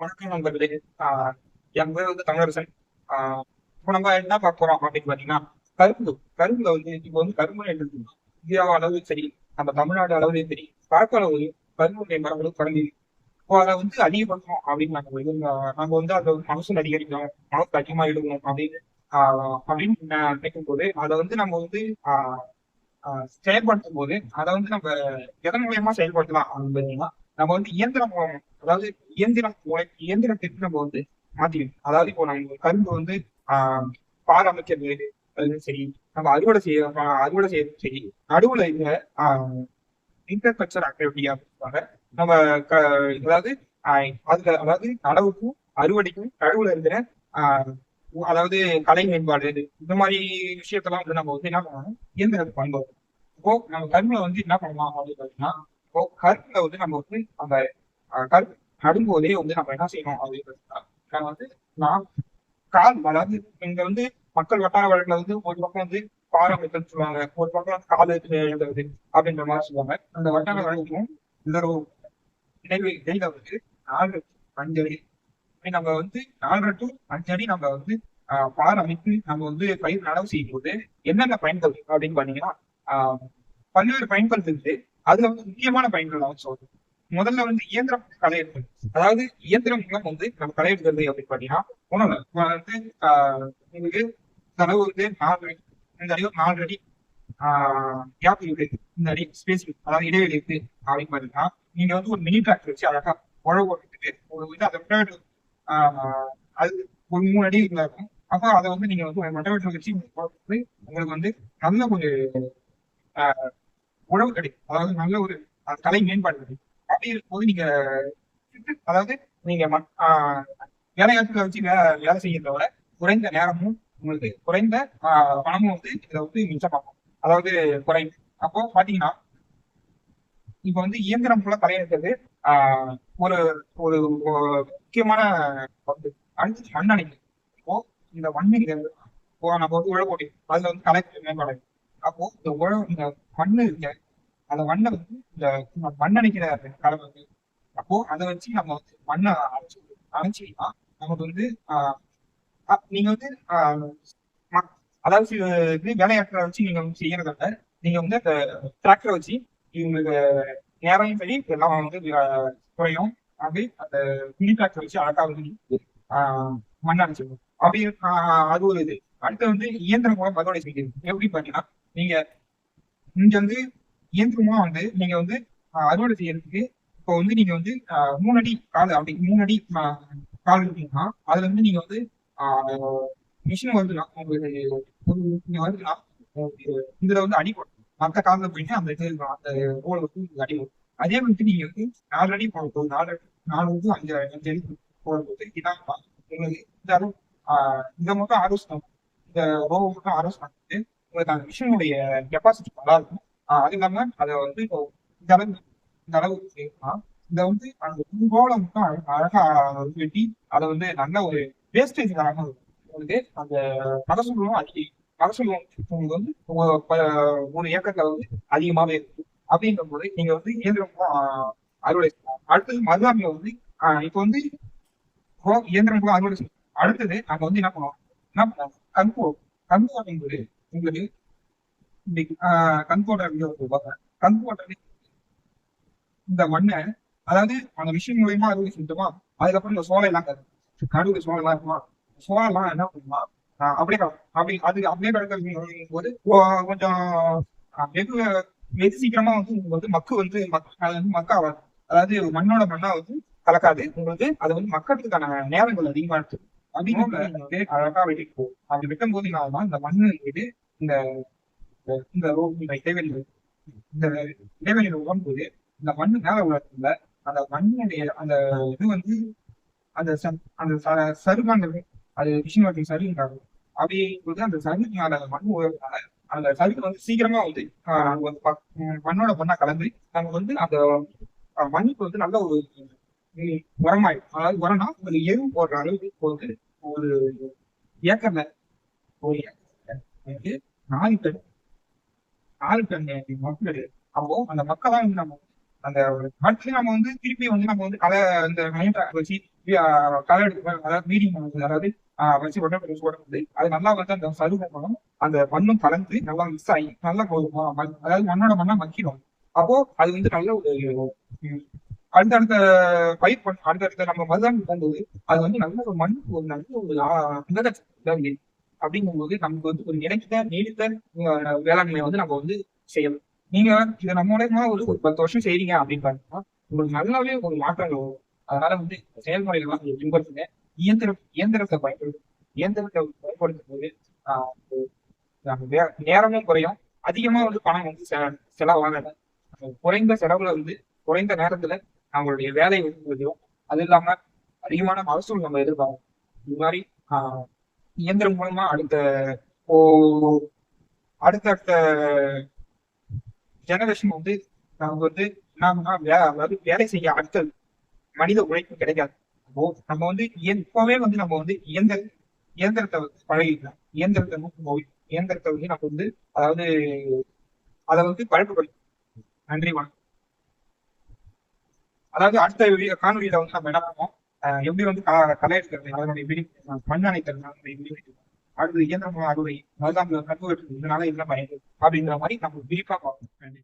வணக்கம் நண்பர்களே. என் பேர் வந்து தமிழரசன் ஆஹ் இப்போ நம்ம என்ன பார்க்க போறோம் அப்படின்னு பாத்தீங்கன்னா கரும்பு. கரும்புல வந்து இப்போ வந்து கரும்பு என்றது இந்தியா அளவு சரி நம்ம தமிழ்நாடு அளவுலையும் சரி பரப்பளவு கரும்புடைய மரங்களும் குறைஞ்சிது. இப்போ அதை வந்து அதிகப்படுத்தணும் அப்படின்னு நாங்க வந்து நாங்க வந்து அதை மகசூல் அதிகரிக்கணும் மனசு அதிகமா எடுக்கணும் அப்படின்னு ஆஹ் அப்படின்னு நினைக்கும் போது அதை வந்து நம்ம வந்து ஆஹ் செயல்படுத்தும் போது அதை வந்து நம்ம எதன் மூலயமா செயல்படுத்தலாம் அப்படின்னு பாத்தீங்கன்னா நம்ம வந்து இயந்திரம் மூலம் அதாவது இயந்திரம் இயந்திரத்திற்கு நம்ம வந்து மாத்திக்கணும் அதாவது இப்போ நம்ம கரும்பு வந்து ஆஹ் பார் அமைக்கிறது அதுவும் சரி நம்ம அறுவடை செய்ய அறுவடை செய்யறதும் சரி நடுவுல இந்த இன்டர்கல்ச்சர் ஆக்டிவிட்டி அப்படின்னு நம்ம க- அதாவது ஆஹ் அதுல அதாவது நடவுக்கும் அறுவடைக்கும் நடுவுல இருக்கிற ஆஹ் அதாவது கலை மேம்பாடு இந்த மாதிரி விஷயத்தெல்லாம் வந்து நம்ம வந்து என்ன பண்ணணும்? இயந்திரத்துக்கு பயன்படுத்தணும் இப்போ நம்ம கரும்புல வந்து என்ன பண்ணலாம் அப்படின்னு பாத்தீங்கன்னா இப்போ கரும்புல வந்து நம்ம வந்து அந்த ஆஹ் நடும்போதே வந்து நம்ம என்ன செய்யணும் அப்படின்னு பாத்தீங்கன்னா வந்து நான் கால் அதாவது இங்க வந்து மக்கள் வட்டார வழக்குல வந்து ஒரு பக்கம் வந்து பாரம்பரியம்னு சொல்லுவாங்க. ஒரு பக்கம் வந்து கால் எடுத்து எழுதுறது அப்படின்ற மாதிரி சொல்லுவாங்க. அந்த வட்டார வழக்கும் இந்த நினைவு இடைவெளி இடையில வந்து நாலு அஞ்சு அடி நம்ம வந்து நாலரை டு அஞ்சு அடி நம்ம வந்து ஆஹ் பார் அமைத்து நம்ம வந்து பயிர் நடவு செய்யும் போது என்னென்ன பயன்கள் அப்படின்னு பாத்தீங்கன்னா ஆஹ் பல்வேறு பயன்கள் இருக்கு. அதுல வந்து முக்கியமான பயன்கள் நான் சொல்றேன். முதல்ல வந்து இயந்திரம் களை எடுக்கிறது அதாவது இயந்திரம் மூலம் வந்து நம்ம களை எடுக்கிறது அப்படின்னு பாத்தீங்கன்னா உணவு. வந்து ஆஹ் உங்களுக்கு தரவு வந்து நாலு இந்த அடி நாலு அடி கேப் இருக்கு. இந்த அடி ஸ்பேஸ் அதாவது இடைவெளி இருக்கு. அப்படின்னு பாத்தீங்கன்னா நீங்க வந்து ஒரு மினி டிராக்டர் வச்சு அழகா உழவு போட்டுட்டு வந்து இது அதை விட்டு அது ஒரு மூணு அடி இதுல இருக்கும். அப்போ அதை வந்து நீங்க வந்து மட்டவெட்டில் வச்சு உங்களுக்கு வந்து நல்ல ஒரு ஆஹ், உழவு கிடைக்கும். அதாவது நல்ல ஒரு கலை மேம்பாடு கிடைக்கும். அப்படி இருக்கும்போது நீங்க அதாவது நீங்க ம- ஆஹ், வேலையாட்களை வச்சு வே வேலை செய்யறத விட குறைந்த நேரமும் உங்களுக்கு குறைந்த பணமும் வந்து இதை வந்து மிச்சமாகும். அதாவது குறையும் அப்போ பாத்தீங்கன்னா இப்ப வந்து இயந்திரம் ஃபுல்லா தலையெடுக்கிறது ஆஹ், ஒரு ஒரு முக்கியமான பங்கு. அடுத்து அணைக்கு இப்போ இந்த மண்ணில் இப்போ நம்ம வந்து உழவு போட்டி அதுல வந்து கலை மேம்பாடு. அப்போ இந்த உழவு இந்த மண்ணு இருக்க அந்த மண்ணை வந்து இந்த மண்ணணைக்கிற கலை வந்து அப்போ அதை வச்சு நம்ம வந்து மண்ணை அரைச்சு அரைச்சிங்கன்னா நமக்கு வந்து ஆஹ் நீங்க வந்து ஆஹ் அதாவது சி- இது வேலையாட்களை வச்சு நீங்க வந்து செய்யறத விட நீங்க வந்து அந்த டிராக்டரை வச்சு இவங்களுக்கு நேரம் சரி எல்லாம் வந்து குறையும். அப்படி அந்த மினி டிராக்டர் வச்சு அழகா வந்து மண் அரைச்சிடும் அப்படி ஆஹ் அது ஒரு இது. அடுத்து வந்து இயந்திரம் மூலம் அறுவடை செய்யுது எப்படி பாத்தீங்கன்னா நீங்க இங்க வந்து இயந்திரமா வந்து நீங்க வந்து அறுவடை செய்யறதுக்கு இப்போ வந்து நீங்க வந்து மூணு அடி கால் அப்படி மூணு அடி கால் இருக்கீங்கன்னா அதுல வந்து நீங்க வந்து மிஷின் வருதுன்னா உங்களுக்கு நீங்க இங்க வருதுன்னா இதுல வந்து அடி போடணும். மற்ற காலில் போயிட்டு அந்த இது அந்த ரோல வந்து அடி போடும் அதே வந்து நீங்க வந்து நாலு அடி போகும் நாலு அடி நாலு வந்து அஞ்சு அஞ்சு அடி போடும்போது இதான் உங்களுக்கு இந்த அளவு இதை மட்டும் ஆலோசனை இந்த ரோவை மட்டும் ஆலோசனை உங்களுக்கு அந்த மிஷினுடைய கெப்பாசிட்டி நல்லா இருக்கும் அது இல்லாம அதை வந்து இப்போ இந்த அளவு இந்த அளவு இதை வந்து அந்த ரோலை மட்டும் அழகா வந்து வெட்டி அதை வந்து நல்ல ஒரு வேஸ்டேஜ் இல்லாம இருக்கும். உங்களுக்கு அந்த மகசூலும் அதிக மகசூல் வந்து உங்களுக்கு வந்து ஒரு வந்து அதிகமாவே இருக்கு அப்படின்ற போது நீங்க வந்து இயந்திரம் அறுவடை செய்யலாம். அடுத்தது மருதாமில வந்து ஆஹ் இப்போ வந்து இயந்திரம் கூட அறுவடை செய்யலாம் அடுத்தது நாங்க வந்து என்ன பண்ணுவோம்? என்ன பண்ணுவோம்? கண்கோ கண்பு அப்படிங்கிறது உங்களுக்கு இன்னைக்கு கண்போட கண்போட்ட இந்த மண்ணை அதாவது அந்த மிஷின் மூலியமா அறுவடை செஞ்சுட்டோமா அதுக்கப்புறம் இந்த சோலை எல்லாம் கருது நடுவில் சோலை எல்லாம் இருக்குமா? சோலை எல்லாம் என்ன பண்ணுமா? அப்படியே. அப்படி அது அப்படியே கிடக்கிறது போது கொஞ்சம் வெகு வெகு சீக்கிரமா வந்து உங்களுக்கு வந்து மக்கு வந்து அது வந்து மக்காவாது. அதாவது மண்ணோட மண்ணா வந்து கலக்காது. உங்களுக்கு அது வந்து மக்களுக்கான நேரங்கள் அதிகமா இருக்கு. வந்து அழகா வெட்டிட்டு போகும் அப்படி வெட்டும் போது ஆகும்னா இந்த மண்ணு இந்த இந்த இந்த இடைவெளி இந்த இடைவெளியில உடம்போது இந்த மண்ணு மேல உலகத்துல அந்த மண்ணுடைய அந்த இது வந்து அந்த ச- அந்த ச- அது விஷயம் ஒர்க்கிங் சருகுங்கிறாங்க அப்படி அந்த சருகு மேல மண் அந்த சருகு வந்து சீக்கிரமா வந்து ஆஹ், பக்- மண்ணோட மண்ணா கலந்து நம்ம வந்து அந்த மண்ணுக்கு வந்து நல்ல ஒரு உம், உரமாயிடும். அதாவது உரம்னா ஒரு எரு போடுற அளவுக்கு இப்போ வந்து ஒரு ஏக்கர்ல ஒரு ஏக்கர் நாலு டன் நாலு மக்கள். அப்போ அந்த மக்கள் தான் வந்து நம்ம அந்த காட்சி நம்ம வந்து திருப்பி வந்து நம்ம வந்து கலை அந்த நைன் வச்சு ஆஹ் களை எடுக்க அதாவது மீடியம் அதாவது ஆஹ் வச்சு உடனே வச்சு அது நல்லா வந்து அந்த சருகம் அந்த மண்ணும் கலந்து நல்லா மிக்ஸ் ஆகி நல்லா போதும் அதாவது மண்ணோட மண்ணா மக்கிடும். அப்போ அது வந்து நல்ல ஒரு அடுத்தடுத்த பயிர் பண்ண அடுத்தடுத்த நம்ம மருதாணி தந்தது அது வந்து நல்ல ஒரு மண் ஒரு நல்ல ஒரு ஆஹ் அப்படிங்கும்போது நமக்கு வந்து ஒரு நிலைத்த நீடித்த வேளாண்மையை வந்து நம்ம வந்து செய்யணும். நீங்க இதை நம்ம மூலயமா ஒரு பத்து வருஷம் செய்றீங்க அப்படின்னு பாத்தீங்கன்னா உங்களுக்கு நல்லாவே ஒரு மாற்றங்கள் வரும். அதனால வந்து செயல்முறையில செயல்முறைகள் எல்லாம் இயந்திர பின்பற்றுங்க இயந்திரத்தை பயன்படுத்து இயந்திரத்தை பயன்படுத்தும் போது ஆஹ் நம்ம வே- நேரமும் குறையும். அதிகமா வந்து பணம் வந்து செ- செலவாகல குறைந்த செலவுல வந்து குறைந்த நேரத்துல நம்மளுடைய வேலை வந்து முடியும். அது இல்லாம அதிகமான மகசூல் நம்ம எதிர்பார்க்கணும். இது மாதிரி ஆஹ் இயந்திரம் மூலமா அடுத்த ஓ அடுத்தடுத்த ஜெனரேஷன் வந்து நமக்கு வந்து நாம வே- அதாவது வேலை செய்ய அடுத்த மனித உழைப்பு கிடைக்காது. நம்ம வந்து இப்பவே வந்து நம்ம வந்து இயந்திர இயந்திரத்தை வந்து பழகிக்கலாம். இயந்திரத்தை நோக்கி போய் இயந்திரத்தை வந்து நம்ம வந்து அதாவது அதை வந்து பழக்கப்படுத்தணும் நன்றி வணக்கம். அதாவது அடுத்த காணொலியில வந்து நம்ம என்ன பண்ணுவோம்? எப்படி வந்து களை எடுக்கிறது அதனுடைய பெனிஃபிட் மண் அணைத்தல் அதனுடைய விடி அடுத்து இயந்திரம் அறுவை அதுதான் கற்பு இதனால இதெல்லாம் பயன்படுது அப்படிங்கிற மாதிரி நம்ம விரிப்பா பார்க்கணும்.